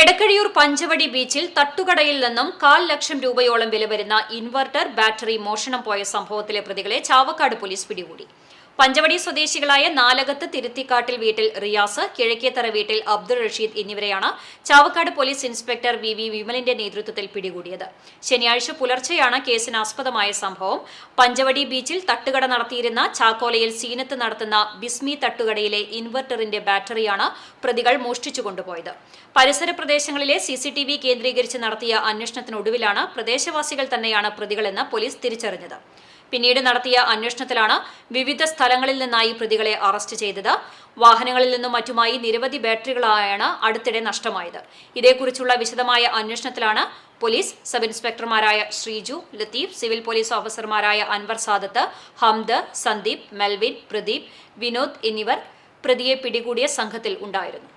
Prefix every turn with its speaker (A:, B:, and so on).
A: എടക്കഴിയൂർ പഞ്ചവടി ബീച്ചിൽ തട്ടുകടയിൽ നിന്നും കാൽ ലക്ഷം രൂപയോളം വില വരുന്ന ഇൻവെർട്ടർ ബാറ്ററി മോഷണം പോയ സംഭവത്തിലെ പ്രതികളെ ചാവക്കാട് പോലീസ് പിടികൂടി. പഞ്ചവടി സ്വദേശികളായ നാലകത്ത് തിരുത്തിക്കാട്ടിൽ വീട്ടിൽ റിയാസ് കിഴക്കേത്തറ വീട്ടിൽ അബ്ദുൾ റഷീദ് എന്നിവരെയാണ് Chavakkad police inspector V V വിമലിന്റെ നേതൃത്വത്തിൽ പിടികൂടിയത്. ശനിയാഴ്ച പുലർച്ചെയാണ് കേസിന് ആസ്പദമായ സംഭവം. പഞ്ചവടി ബീച്ചിൽ തട്ടുകട നടത്തിയിരുന്ന ചാക്കോലയിൽ സീനത്ത് നടത്തുന്ന ബിസ്മി തട്ടുകടയിലെ ഇൻവെർട്ടറിന്റെ ബാറ്ററിയാണ് പ്രതികൾ മോഷ്ടിച്ചു കൊണ്ടുപോയത്. പരിസര പ്രദേശങ്ങളിലെ സി സി ടി വി കേന്ദ്രീകരിച്ച് നടത്തിയ അന്വേഷണത്തിനൊടുവിലാണ് പ്രദേശവാസികൾ തന്നെയാണ് പ്രതികളെന്ന് പോലീസ് തിരിച്ചറിഞ്ഞത്. പിന്നീട് നടത്തിയ അന്വേഷണത്തിലാണ് വിവിധ സ്ഥലങ്ങളിൽ നിന്നായി പ്രതികളെ അറസ്റ്റ് ചെയ്തത്. വാഹനങ്ങളിൽ നിന്നും മറ്റുമായി നിരവധി ബാറ്ററികളായാണ് അടുത്തിടെ നഷ്ടമായത്. ഇതേക്കുറിച്ചുള്ള വിശദമായ അന്വേഷണത്തിലാണ് പോലീസ് സബ് ഇൻസ്പെക്ടർമാരായ ശ്രീജു ലത്തീഫ് സിവിൽ പോലീസ് ഓഫീസർമാരായ അൻവർ സാദത്ത് ഹംദ് സന്ദീപ് മെൽവിൻ പ്രദീപ് വിനോദ് എന്നിവർ പ്രതിയെ പിടികൂടിയ സംഘത്തിൽ ഉണ്ടായിരുന്നു.